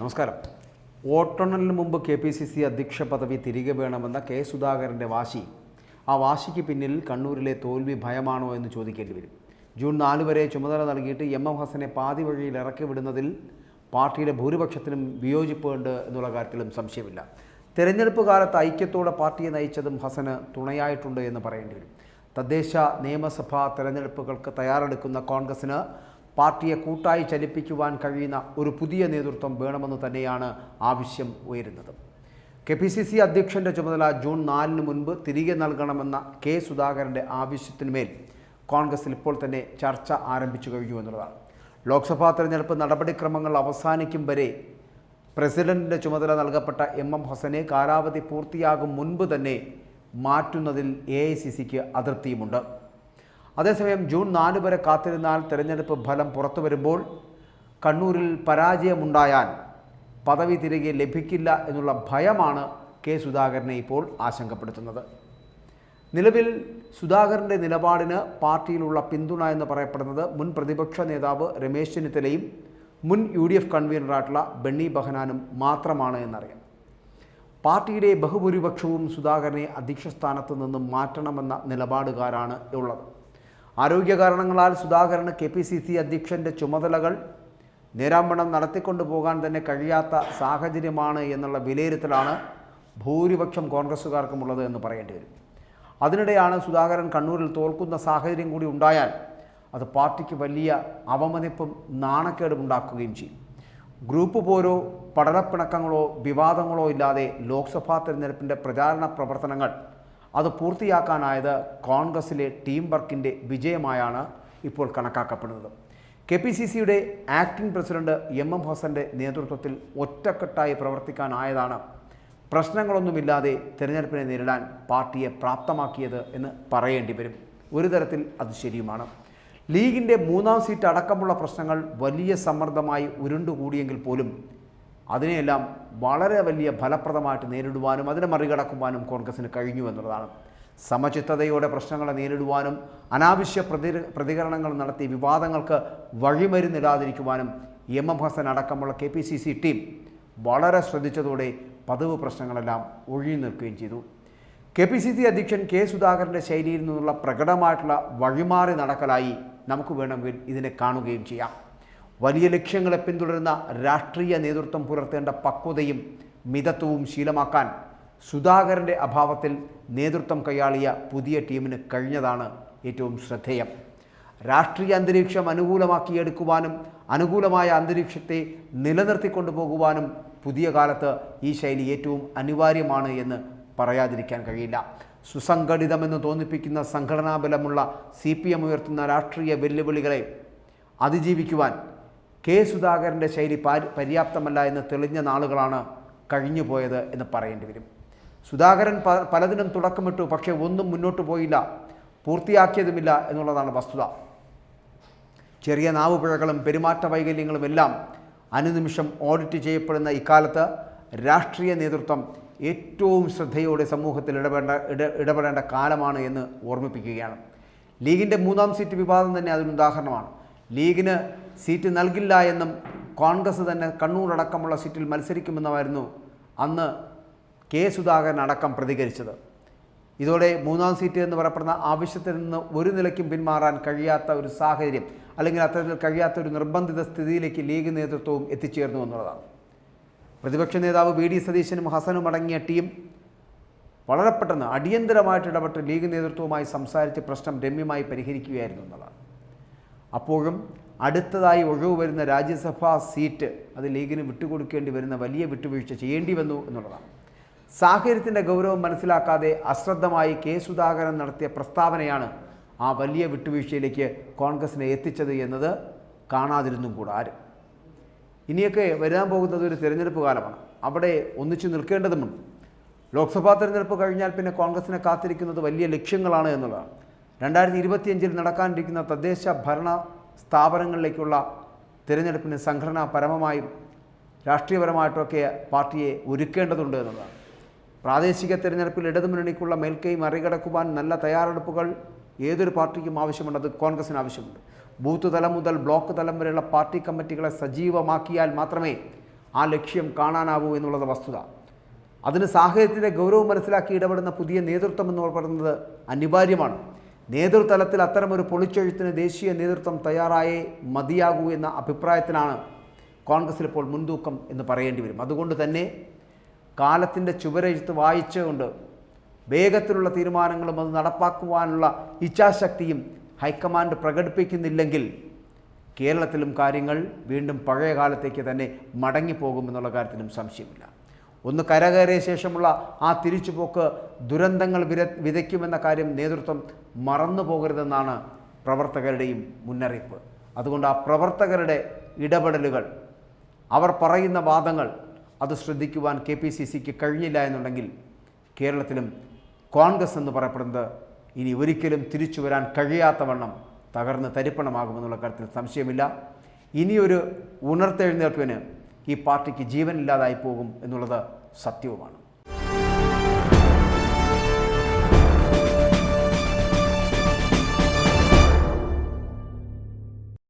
നമസ്കാരം. വോട്ടെണ്ണലിന് മുമ്പ് K P C C അധ്യക്ഷ പദവി തിരികെ വേണമെന്ന കെ സുധാകരന്റെ വാശി. ആ വാശിക്ക് പിന്നിൽ കണ്ണൂരിലെ തോൽവി ഭയമാണോ എന്ന് ചോദിക്കേണ്ടി വരും. ജൂൺ നാല് വരെ ചുമതല നൽകിയിട്ട് എം എം ഹസനെ പാതി വഴിയിൽ ഇറക്കി വിടുന്നതിൽ പാർട്ടിയുടെ ഭൂരിപക്ഷത്തിനും വിയോജിപ്പുണ്ട് എന്നുള്ള കാര്യത്തിലും സംശയമില്ല. തെരഞ്ഞെടുപ്പ് കാലത്ത് ഐക്യത്തോടെ പാർട്ടിയെ നയിച്ചതും ഹസന് തുണയായിട്ടുണ്ട് എന്ന് പറയേണ്ടി വരും. തദ്ദേശ നിയമസഭാ തെരഞ്ഞെടുപ്പുകൾക്ക് തയ്യാറെടുക്കുന്ന കോൺഗ്രസിന് പാർട്ടിയെ കൂട്ടായി ചലിപ്പിക്കുവാൻ കഴിയുന്ന ഒരു പുതിയ നേതൃത്വം വേണമെന്ന് തന്നെയാണ് ആവശ്യം ഉയരുന്നത്. കെ പി സി സി അധ്യക്ഷന്റെ ചുമതല ജൂൺ നാലിന് മുൻപ് തിരികെ നൽകണമെന്ന കെ സുധാകരന്റെ ആവശ്യത്തിന്മേൽ കോൺഗ്രസിൽ ഇപ്പോൾ തന്നെ ചർച്ച ആരംഭിച്ചു കഴിഞ്ഞു എന്നുള്ളതാണ്. ലോക്സഭാ തെരഞ്ഞെടുപ്പ് നടപടിക്രമങ്ങൾ അവസാനിക്കും വരെ പ്രസിഡന്റിന്റെ ചുമതല നൽകപ്പെട്ട എം എം ഹസനെ കാലാവധി പൂർത്തിയാകും മുൻപ് തന്നെ മാറ്റുന്നതിൽ എ ഐ സി സിക്ക് അതൃപ്തിയുമുണ്ട്. അതേസമയം ജൂൺ നാല് വരെ കാത്തിരുന്നാൽ തെരഞ്ഞെടുപ്പ് ഫലം പുറത്തു വരുമ്പോൾ കണ്ണൂരിൽ പരാജയമുണ്ടായാൽ പദവി തിരികെ ലഭിക്കില്ല എന്നുള്ള ഭയമാണ് കെ സുധാകരനെ ഇപ്പോൾ ആശങ്കപ്പെടുത്തുന്നത്. നിലവിൽ സുധാകരന്റെ നിലപാടിന് പാർട്ടിയിലുള്ള പിന്തുണ എന്ന് പറയപ്പെടുന്നത് മുൻ പ്രതിപക്ഷ നേതാവ് രമേശ് ചെന്നിത്തലയും മുൻ യു ഡി എഫ് കൺവീനറായിട്ടുള്ള ബെന്നി ബഹനാനും മാത്രമാണ് എന്നറിയാം. പാർട്ടിയുടെ ബഹുഭൂരിപക്ഷവും സുധാകരനെ അധ്യക്ഷ സ്ഥാനത്ത് നിന്നും മാറ്റണമെന്ന നിലപാടുകാരാണ് ഉള്ളത്. ആരോഗ്യ കാരണങ്ങളാൽ സുധാകരന് കെ പി സി സി അധ്യക്ഷന്റെ ചുമതലകൾ നേരാമ്പണം നടത്തിക്കൊണ്ടു പോകാൻ തന്നെ കഴിയാത്ത സാഹചര്യമാണ് എന്നുള്ള വിലയിരുത്തലാണ് ഭൂരിപക്ഷം കോൺഗ്രസ്സുകാർക്കുമുള്ളത് എന്ന് പറയേണ്ടി വരും. അതിനിടെയാണ് സുധാകരൻ കണ്ണൂരിൽ തോൽക്കുന്ന സാഹചര്യം കൂടി ഉണ്ടായാൽ അത് പാർട്ടിക്ക് വലിയ അവമതിപ്പും നാണക്കേടും ഉണ്ടാക്കുകയും ചെയ്യും. ഗ്രൂപ്പ് പോരോ പഠനപ്പിണക്കങ്ങളോ വിവാദങ്ങളോ ഇല്ലാതെ ലോക്സഭാ തെരഞ്ഞെടുപ്പിന്റെ പ്രചാരണ പ്രവർത്തനങ്ങൾ അത് പൂർത്തിയാക്കാനായത് കോൺഗ്രസിലെ ടീം വർക്കിന്റെ വിജയമായാണ് ഇപ്പോൾ കണക്കാക്കപ്പെടുന്നത്. കെ പി സി സിയുടെ ആക്ടിംഗ് പ്രസിഡന്റ് എം എം ഹസന്റെ നേതൃത്വത്തിൽ ഒറ്റക്കെട്ടായി പ്രവർത്തിക്കാനായതാണ് പ്രശ്നങ്ങളൊന്നുമില്ലാതെ തിരഞ്ഞെടുപ്പിനെ നേരിടാൻ പാർട്ടിയെ പ്രാപ്തമാക്കിയത് എന്ന് പറയേണ്ടി വരും. ഒരു തരത്തിൽ അത് ശരിയുമാണ്. ലീഗിന്റെ മൂന്നാം സീറ്റ് അടക്കമുള്ള പ്രശ്നങ്ങൾ വലിയ സമ്മർദ്ദമായി ഉരുണ്ടുകൂടിയെങ്കിൽ പോലും അതിനെയെല്ലാം വളരെ വലിയ ഫലപ്രദമായിട്ട് നേരിടുവാനും അതിനെ മറികടക്കുവാനും കോൺഗ്രസിന് കഴിഞ്ഞു എന്നുള്ളതാണ്. സമചിത്തതയോടെ പ്രശ്നങ്ങളെ നേരിടുവാനും അനാവശ്യ പ്രതി പ്രതികരണങ്ങൾ നടത്തി വിവാദങ്ങൾക്ക് വഴിമരുന്നിടാതിരിക്കുവാനും എം എം ഹസൻ അടക്കമുള്ള K P C C team വളരെ ശ്രദ്ധിച്ചതോടെ പതിവ് പ്രശ്നങ്ങളെല്ലാം ഒഴിഞ്ഞു നിൽക്കുകയും ചെയ്തു. കെ പി സി സി അധ്യക്ഷൻ കെ സുധാകരന്റെ ശൈലിയിൽ നിന്നുള്ള പ്രകടമായിട്ടുള്ള വഴിമാറി നടക്കലായി നമുക്ക് വേണമെങ്കിൽ ഇതിനെ കാണുകയും ചെയ്യാം. വലിയ ലക്ഷ്യങ്ങളെ പിന്തുടരുന്ന രാഷ്ട്രീയ നേതൃത്വം പുലർത്തേണ്ട പക്വതയും മിതത്വവും ശീലമാക്കാൻ സുധാകരന്റെ അഭാവത്തിൽ നേതൃത്വം കൈയാളിയ പുതിയ ടീമിന് കഴിഞ്ഞതാണ് ഏറ്റവും ശ്രദ്ധേയം. രാഷ്ട്രീയ അന്തരീക്ഷം അനുകൂലമാക്കിയെടുക്കുവാനും അനുകൂലമായ അന്തരീക്ഷത്തെ നിലനിർത്തിക്കൊണ്ടു പോകുവാനും പുതിയ കാലത്ത് ഈ ശൈലി ഏറ്റവും അനിവാര്യമാണ് എന്ന് പറയാതിരിക്കാൻ കഴിയില്ല. സുസംഘടിതമെന്ന് തോന്നിപ്പിക്കുന്ന സംഘടനാ ബലമുള്ള സി പി എം ഉയർത്തുന്ന രാഷ്ട്രീയ വെല്ലുവിളികളെ അതിജീവിക്കുവാൻ കെ സുധാകരന്റെ ശൈലി പര്യാപ്തമല്ല എന്ന് തെളിഞ്ഞ നാളുകളാണ് കഴിഞ്ഞു പോയത് എന്ന് പറയേണ്ടി വരും. സുധാകരൻ പലതിനും തുടക്കമിട്ടു പക്ഷേ ഒന്നും മുന്നോട്ട് പോയില്ല പൂർത്തിയാക്കിയതുമില്ല എന്നുള്ളതാണ് വസ്തുത. ചെറിയ നാവുപിഴകളും പെരുമാറ്റ വൈകല്യങ്ങളും എല്ലാം അനുനിമിഷം ഓഡിറ്റ് ചെയ്യപ്പെടുന്ന ഇക്കാലത്ത് രാഷ്ട്രീയ നേതൃത്വം ഏറ്റവും ശ്രദ്ധയോടെ സമൂഹത്തിൽ ഇടപെടേണ്ട ഇട ഇടപെടേണ്ട കാലമാണ് എന്ന് ഓർമ്മിപ്പിക്കുകയാണ്. ലീഗിന്റെ മൂന്നാം സീറ്റ് വിവാദം തന്നെ അതിന് ഉദാഹരണമാണ്. ലീഗിന് സീറ്റ് നൽകില്ല എന്നും കോൺഗ്രസ് തന്നെ കണ്ണൂരടക്കമുള്ള സീറ്റിൽ മത്സരിക്കുമെന്നുമായിരുന്നു അന്ന് കെ സുധാകരൻ അടക്കം പ്രതികരിച്ചത്. ഇതോടെ മൂന്നാം സീറ്റ് എന്ന് പറയപ്പെടുന്ന ആവശ്യത്തിൽ നിന്ന് ഒരു നിലയ്ക്കും പിന്മാറാൻ കഴിയാത്ത ഒരു സാഹചര്യം അല്ലെങ്കിൽ അത്തരത്തിൽ കഴിയാത്ത ഒരു നിർബന്ധിത സ്ഥിതിയിലേക്ക് ലീഗ് നേതൃത്വവും എത്തിച്ചേർന്നു എന്നുള്ളതാണ്. പ്രതിപക്ഷ നേതാവ് വി ഡി സതീശനും ഹസനും അടങ്ങിയ ടീം വളരെ പെട്ടെന്ന് അടിയന്തരമായിട്ട് ഇടപെട്ട് ലീഗ് നേതൃത്വവുമായി സംസാരിച്ച് പ്രശ്നം രമ്യമായി പരിഹരിക്കുകയായിരുന്നു എന്നുള്ളതാണ്. അപ്പോഴും അടുത്തതായി ഒഴിവ് വരുന്ന രാജ്യസഭാ സീറ്റ് അത് ലീഗിന് വിട്ടുകൊടുക്കേണ്ടി വരുന്ന വലിയ വിട്ടുവീഴ്ച ചെയ്യേണ്ടി വന്നു എന്നുള്ളതാണ്. സാഹചര്യത്തിന്റെ ഗൗരവം മനസ്സിലാക്കാതെ അശ്രദ്ധമായി കെ സുധാകരൻ നടത്തിയ പ്രസ്താവനയാണ് ആ വലിയ വിട്ടുവീഴ്ചയിലേക്ക് കോൺഗ്രസിനെ എത്തിച്ചത് എന്നത് കാണാതിരുന്നും കൂടെ ആരും. ഇനിയൊക്കെ വരാൻ പോകുന്നത് ഒരു തിരഞ്ഞെടുപ്പ് കാലമാണ്. അവിടെ ഒന്നിച്ചു നിൽക്കേണ്ടതുമുണ്ട്. ലോക്സഭാ തിരഞ്ഞെടുപ്പ് കഴിഞ്ഞാൽ പിന്നെ കോൺഗ്രസിനെ കാത്തിരിക്കുന്നത് വലിയ ലക്ഷ്യങ്ങളാണ് എന്നുള്ളതാണ്. രണ്ടായിരത്തി ഇരുപത്തിയഞ്ചിൽ നടക്കാനിരിക്കുന്ന തദ്ദേശ ഭരണ സ്ഥാപനങ്ങളിലേക്കുള്ള തിരഞ്ഞെടുപ്പിന് സംഘടന പരമമായും രാഷ്ട്രീയപരമായിട്ടൊക്കെ പാർട്ടിയെ ഒരുക്കേണ്ടതുണ്ട് എന്നതാണ് പ്രാദേശിക തിരഞ്ഞെടുപ്പിൽ ഇടതുമുന്നണിക്കുള്ള മേൽക്കൈ മറികടക്കുവാൻ നല്ല തയ്യാറെടുപ്പുകൾ ഏതൊരു പാർട്ടിക്കും ആവശ്യമുണ്ട് അത് കോൺഗ്രസിന് ആവശ്യമുണ്ട്. ബൂത്ത് തലം മുതൽ ബ്ലോക്ക് തലം വരെയുള്ള പാർട്ടി കമ്മിറ്റികളെ സജീവമാക്കിയാൽ മാത്രമേ ആ ലക്ഷ്യം കാണാനാവൂ എന്നുള്ളത് വസ്തുത. അതിന് സാഹചര്യത്തിന്റെ ഗൗരവം മനസ്സിലാക്കി ഇടപെടുന്ന പുതിയ നേതൃത്വം എന്ന് പറയുന്നത് അനിവാര്യമാണ്. നേതൃതലത്തിൽ അത്തരമൊരു പൊളിച്ചെഴുത്തിന് ദേശീയ നേതൃത്വം തയ്യാറായേ മതിയാകൂ എന്ന അഭിപ്രായത്തിനാണ് കോൺഗ്രസിൽ ഇപ്പോൾ മുൻതൂക്കം എന്ന് പറയേണ്ടി വരും. അതുകൊണ്ട് തന്നെ കാലത്തിന്റെ ചുവരെഴുത്ത് വായിച്ചുകൊണ്ട് വേഗത്തിലുള്ള തീരുമാനങ്ങളും അത് നടപ്പാക്കുവാനുള്ള ഇച്ഛാശക്തിയും ഹൈക്കമാൻഡ് പ്രകടിപ്പിക്കുന്നില്ലെങ്കിൽ കേരളത്തിലും കാര്യങ്ങൾ വീണ്ടും പഴയ കാലത്തേക്ക് തന്നെ മടങ്ങിപ്പോകുമെന്നുള്ള കാര്യത്തിലും സംശയമില്ല. ഒന്ന് കരകയറിയ ശേഷമുള്ള ആ തിരിച്ചുപോക്ക് ദുരന്തങ്ങൾ വിര വിതയ്ക്കുമെന്ന കാര്യം നേതൃത്വം മറന്നു പോകരുതെന്നാണ് പ്രവർത്തകരുടെയും മുന്നറിയിപ്പ്. അതുകൊണ്ട് ആ പ്രവർത്തകരുടെ ഇടപെടലുകൾ അവർ പറയുന്ന വാദങ്ങൾ അത് ശ്രദ്ധിക്കുവാൻ കെ പി സി സിക്ക് കഴിഞ്ഞില്ല എന്നുണ്ടെങ്കിൽ കേരളത്തിലും കോൺഗ്രസ് എന്ന് പറയപ്പെടുന്നത് ഇനി ഒരിക്കലും തിരിച്ചു വരാൻ കഴിയാത്ത കഴിയാത്തവണ്ണം തകർന്ന് തരിപ്പണമാകുമെന്നുള്ള കാര്യത്തിൽ സംശയമില്ല. ഇനിയൊരു ഉണർത്തെഴുന്നേൽപ്പിന് ഈ പാർട്ടിക്ക് ജീവനില്ലാതായി പോകും എന്നുള്ളത് സത്യവുമാണ്.